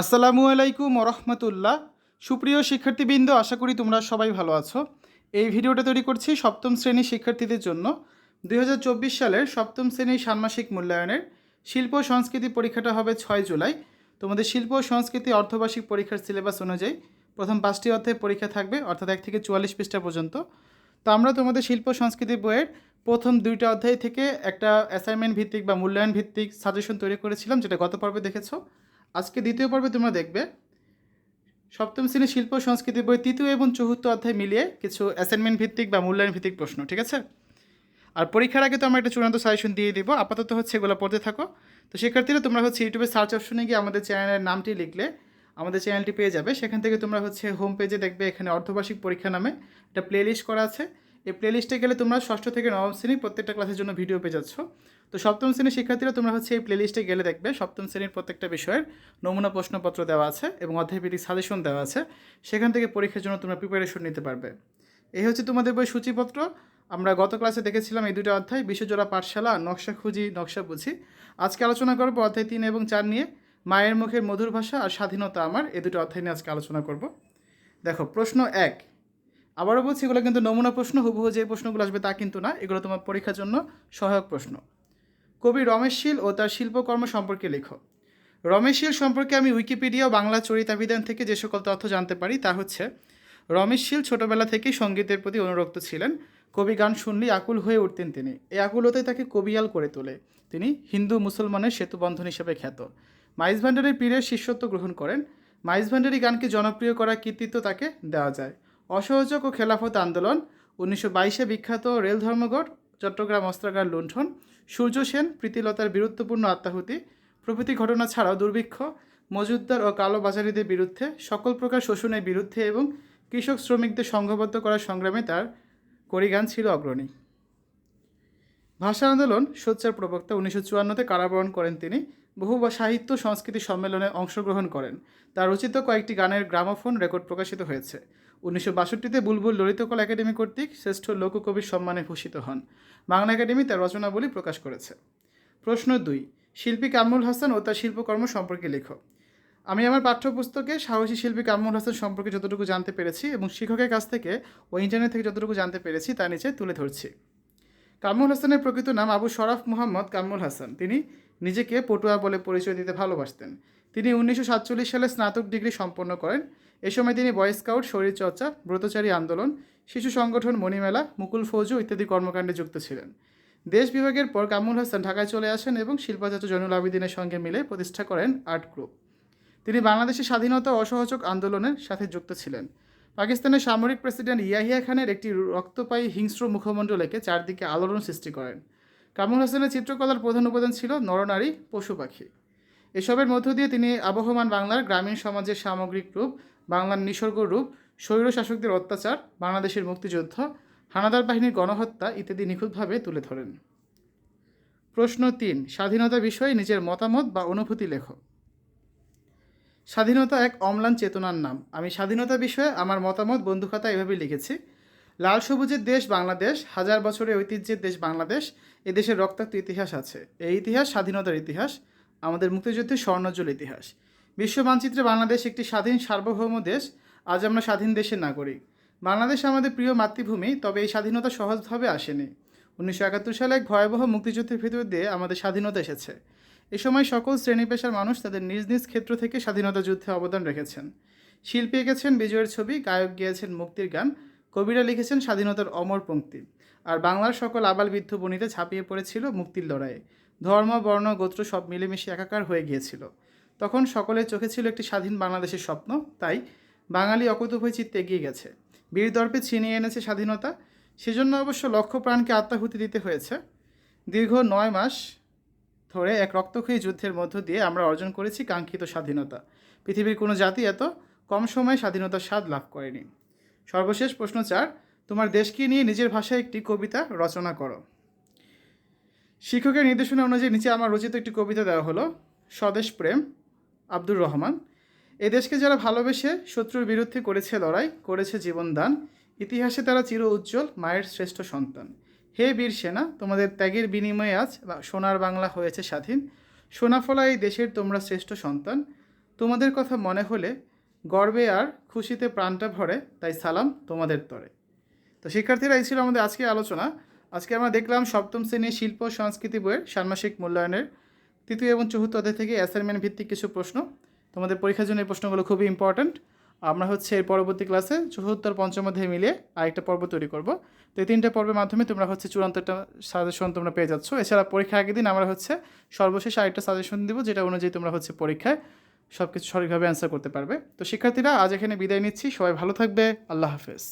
আসসালামু আলাইকুম রহমতুল্লাহ সুপ্রিয় শিক্ষার্থীবৃন্দ, আশা করি তোমরা সবাই ভালো আছো। এই ভিডিওটা তৈরি করছি সপ্তম শ্রেণির শিক্ষার্থীদের জন্য। দুই হাজার চব্বিশ সালের সপ্তম শ্রেণির ষান্মাসিক মূল্যায়নের শিল্প সংস্কৃতি পরীক্ষাটা হবে ছয় জুলাই। তোমাদের শিল্প সংস্কৃতি অর্ধবার্ষিক পরীক্ষার সিলেবাস অনুযায়ী প্রথম পাঁচটি অধ্যায়ে পরীক্ষা থাকবে, অর্থাৎ এক থেকে চুয়াল্লিশ পৃষ্ঠা পর্যন্ত। তো আমরা তোমাদের শিল্প সংস্কৃতি বইয়ের প্রথম দুইটা অধ্যায় থেকে একটা অ্যাসাইনমেন্ট ভিত্তিক বা মূল্যায়ন ভিত্তিক সাজেশন তৈরি করেছিলাম, যেটা গত পর্বে দেখেছ। আজকে দ্বিতীয় পর্বে তোমরা দেখবে। সপ্তম শ্রেণির শিল্প, সংস্কৃতি বই তৃতীয় এবং চতুর্থ অধ্যায় মিলিয়ে কিছু অ্যাসাইনমেন্ট ভিত্তিক বা মূল্যায়ন ভিত্তিক প্রশ্ন, ঠিক আছে? আর পরীক্ষার আগে তো আমরা একটা চূড়ান্ত সাজেশন দিয়ে দিব। আপাতত হচ্ছে এগুলো পড়তে থাকো। তো শিক্ষার্থীরা, তোমরা হচ্ছে ইউটিউবে সার্চ অপশনে গিয়ে আমাদের চ্যানেলের নামটি লিখলে আমাদের চ্যানেলটি পেয়ে যাবে। সেখান থেকে তোমরা হচ্ছে হোম পেজে দেখবে এখানে অর্ধবার্ষিক পরীক্ষা নামে একটা প্লেলিস্ট করা আছে। এই প্লেলিস্টে গেলে তোমরা ষষ্ঠ থেকে নবম শ্রেণির প্রত্যেকটা ক্লাসের জন্য ভিডিও পেয়ে যাচ্ছ। তো সপ্তম শ্রেণির শিক্ষার্থীরা তোমরা হচ্ছে এই প্লেলিস্টে গেলে দেখবে সপ্তম শ্রেণির প্রত্যেকটা বিষয়ের নমুনা প্রশ্নপত্র দেওয়া আছে এবং অধ্যায়ভিত্তিক সাজেশন দেওয়া আছে। সেখান থেকে পরীক্ষার জন্য তোমরা প্রিপারেশন নিতে পারবে। এই হচ্ছে তোমাদের বই সূচিপত্র। আমরা গত ক্লাসে দেখেছিলাম এই দুটো অধ্যায়, বিশ্বজোড়া পাঠশালা, নকশা খুঁজি, নকশা বুঝি। আজকে আলোচনা করব অধ্যায় তিন এবং চার নিয়ে। মায়ের মুখের মধুর ভাষা আর স্বাধীনতা আমার, এই দুটো অধ্যায় নিয়ে আজকে আলোচনা করব। দেখো, প্রশ্ন এক আবারও বলছি, এগুলো কিন্তু নমুনা প্রশ্ন, হুবহু যে প্রশ্নগুলো আসবে তা কিন্তু না। এগুলো তোমার পরীক্ষার জন্য সহায়ক প্রশ্ন। কবি রমেশ শীল ও তার শিল্পকর্ম সম্পর্কে লেখো। রমেশ শীল সম্পর্কে আমি উইকিপিডিয়া ও বাংলা চরিতাভিধান থেকে যে সকল তথ্য জানতে পারি তা হচ্ছে, রমেশ শীল ছোটবেলা থেকেই সঙ্গীতের প্রতি অনুরক্ত ছিলেন। কবি গান শুনলেই আকুল হয়ে উঠতেন তিনি। এই আকুলতে তাকে কবিয়াল করে তোলে। তিনি হিন্দু মুসলমানের সেতুবন্ধন হিসেবে খ্যাত। মাইজ ভান্ডারের পীরের শিষ্যত্ব গ্রহণ করেন। মাইজ ভান্ডারি গানকে জনপ্রিয় করার কৃতিত্ব তাকে দেওয়া যায়। অসহযোগ ও খেলাফত আন্দোলন, উনিশশো বাইশে বিখ্যাত রেল ধর্মঘট, চট্টগ্রাম অস্ত্রাগার লুণ্ঠন, সূর্য সেন, প্রীতিলতার বীরত্বপূর্ণ আত্মাহুতি, প্রভৃতি ঘটনা ছাড়াও দুর্ভিক্ষ মজুদদার ও কালোবাজারিদের বিরুদ্ধে সকল প্রকার শোষণের বিরুদ্ধে এবং কৃষক শ্রমিকদের সংঘবদ্ধ করার সংগ্রামে তার করিগান ছিল অগ্রণী। ভাষা আন্দোলন, সোচ্চার প্রবক্তা উনিশশো চুয়ান্নতে কারাবরণ করেন তিনি। বহু সাহিত্য সংস্কৃতি সম্মেলনে অংশগ্রহণ করেন। তার রচিত কয়েকটি গানের গ্রামোফোন রেকর্ড প্রকাশিত হয়েছে। উনিশশো বাষট্টিতে বুলবুল ললিতকলা একাডেমি কর্তৃক শ্রেষ্ঠ লোককবির সম্মানে ভূষিত হন। বাংলা একাডেমি তার রচনাবলী প্রকাশ করেছে। প্রশ্ন দুই, শিল্পী কামরুল হাসান ও তার শিল্পকর্ম সম্পর্কে লেখো। আমি আমার পাঠ্যপুস্তকে সাহসী শিল্পী কামরুল হাসান সম্পর্কে যতটুকু জানতে পেরেছি এবং শিক্ষকের কাছ থেকে ও ইন্টারনেট থেকে যতটুকু জানতে পেরেছি তা নিচে তুলে ধরছি। কামরুল হাসানের প্রকৃত নাম আবু শরাফ মোহাম্মদ কামরুল হাসান। তিনি নিজেকে পটুয়া বলে পরিচয় দিতে ভালোবাসতেন। তিনি উনিশশো সাতচল্লিশ সালে স্নাতক ডিগ্রি সম্পন্ন করেন। এ সময় তিনি বয় স্কাউট শরীরচর্চা, ব্রতচারী আন্দোলন, শিশু সংগঠন, মণিমেলা, মুকুল ফৌজু ইত্যাদি কর্মকাণ্ডে যুক্ত ছিলেন। দেশ বিভাগের পর কামরুল হাসান ঢাকায় চলে আসেন এবং শিল্পাচার্য জয়নুল আবেদিনের সঙ্গে মিলে প্রতিষ্ঠা করেন আর্ট গ্রুপ। তিনি বাংলাদেশের স্বাধীনতা অসহযোগ আন্দোলনের সাথে যুক্ত ছিলেন। পাকিস্তানের সামরিক প্রেসিডেন্ট ইয়াহিয়া খানের একটি রক্তপায়ী হিংস্র মুখমণ্ডলকে চারদিকে আলোড়ন সৃষ্টি করেন। কামরুল হাসানের চিত্রকলার প্রধান উপাদান ছিল নরনারী পশু পাখি। এসবের মধ্য দিয়ে তিনি আবহমান বাংলার গ্রামীণ সমাজের সামগ্রিক রূপ বাংলার নিসর্গ রূপ, স্বৈর শাসকদের অত্যাচার, বাংলাদেশের মুক্তিযুদ্ধ, হানাদার বাহিনীর গণহত্যা ইত্যাদি নিখুঁতভাবে তুলে ধরেন। প্রশ্ন তিন, স্বাধীনতা বিষয়ে নিজের মতামত বা অনুভূতি লেখো। স্বাধীনতা এক অম্লান চেতনার নাম। আমি স্বাধীনতা বিষয়ে আমার মতামত বন্ধুখাতা এভাবে লিখেছি, লাল সবুজের দেশ বাংলাদেশ, হাজার বছরের ঐতিহ্যের দেশ বাংলাদেশ এ দেশের রক্তাক্ত ইতিহাস আছে। এই ইতিহাস স্বাধীনতার ইতিহাস, আমাদের মুক্তিযুদ্ধের স্বর্ণজ্জ্বল ইতিহাস। বিশ্ব মানচিত্রে বাংলাদেশ একটি স্বাধীন সার্বভৌম দেশ। আজ আমরা স্বাধীন দেশের নাগরিক। বাংলাদেশ আমাদের প্রিয় মাতৃভূমি, তবে এই স্বাধীনতা সহজভাবে আসেনি। উনিশশো একাত্তর সালে এক ভয়াবহ মুক্তিযুদ্ধের ভিতর দিয়ে আমাদের স্বাধীনতা এসেছে। এ সময় সকল শ্রেণি পেশার মানুষ তাদের নিজ নিজ ক্ষেত্র থেকে স্বাধীনতা যুদ্ধে অবদান রেখেছেন। শিল্পী এঁকেছেন বিজয়ের ছবি, গায়ক গেয়েছেন মুক্তির গান, কবিরা লিখেছেন স্বাধীনতার অমর পঙ্ক্তি, আর বাংলার সকল আবাল বৃদ্ধ বনিতে ঝাঁপিয়ে পড়েছিল মুক্তির লড়াইয়ে। ধর্ম, বর্ণ, গোত্র সব মিলেমিশে একাকার হয়ে গিয়েছিল। তখন সকলের চোখে ছিল একটি স্বাধীন বাংলাদেশের স্বপ্ন। তাই বাঙালি অকুতভয় চিত্তে এগিয়ে গেছে। বীর দর্পে ছিনিয়ে এনেছে স্বাধীনতা। সেজন্য অবশ্য লক্ষ প্রাণকে আত্মাহুতি দিতে হয়েছে। দীর্ঘ নয় মাস ধরে এক রক্তক্ষয়ী যুদ্ধের মধ্য দিয়ে আমরা অর্জন করেছি কাঙ্ক্ষিত স্বাধীনতা। পৃথিবীর কোনো জাতি এত কম সময়ে স্বাধীনতার স্বাদ লাভ করেনি। সর্বশেষ প্রশ্ন চার, তোমার দেশকে নিয়ে নিজের ভাষায় একটি কবিতা রচনা করো। শিক্ষকের নির্দেশনা অনুযায়ী নিচে আমার রচিত একটি কবিতা দেওয়া হলো, স্বদেশ প্রেম। আব্দুর রহমান। এ দেশকে যারা ভালোবেসে শত্রুর বিরুদ্ধে করেছে লড়াই, করেছে জীবনদান, ইতিহাসে তারা চির উজ্জ্বল মায়ের শ্রেষ্ঠ সন্তান। হে বীর সেনা, তোমাদের ত্যাগের বিনিময়ে আজ সোনার বাংলা হয়েছে স্বাধীন। সোনাফলা এই দেশের তোমরা শ্রেষ্ঠ সন্তান। তোমাদের কথা মনে হলে গর্বে আর খুশিতে প্রাণটা ভরে, তাই সালাম তোমাদের তরে। তো শিক্ষার্থীরা, এই ছিল আমাদের আজকে আলোচনা। আজকে আমরা দেখলাম সপ্তম শ্রেণির শিল্প সংস্কৃতি বইয়ের ষান্মাসিক মূল্যায়নের তৃতীয় এবং চতুর্থ অধ্যায় থেকে অ্যাসাইনমেন্ট ভিত্তিক কিছু প্রশ্ন। তোমাদের পরীক্ষার জন্য এই প্রশ্নগুলো খুবই ইম্পর্ট্যান্ট আমরা হচ্ছে এর পরবর্তী ক্লাসে চতুর্থ, পঞ্চম অধ্যায় মিলিয়ে আরেকটা পর্ব তৈরি করব। তো এই তিনটে পর্বের মাধ্যমে তোমরা হচ্ছে চূড়ান্ত একটা সাজেশন তোমরা পেয়ে যাচ্ছ। এছাড়া পরীক্ষার আগের দিন আমরা হচ্ছে সর্বশেষ আরেকটা সাজেশন দিব, যেটা অনুযায়ী তোমরা হচ্ছে পরীক্ষায় সব কিছু সঠিকভাবে অ্যান্সার করতে পারবে। তো শিক্ষার্থীরা, আজ এখানে বিদায় নিচ্ছি। সবাই ভালো থাকবে। আল্লাহ হাফেজ।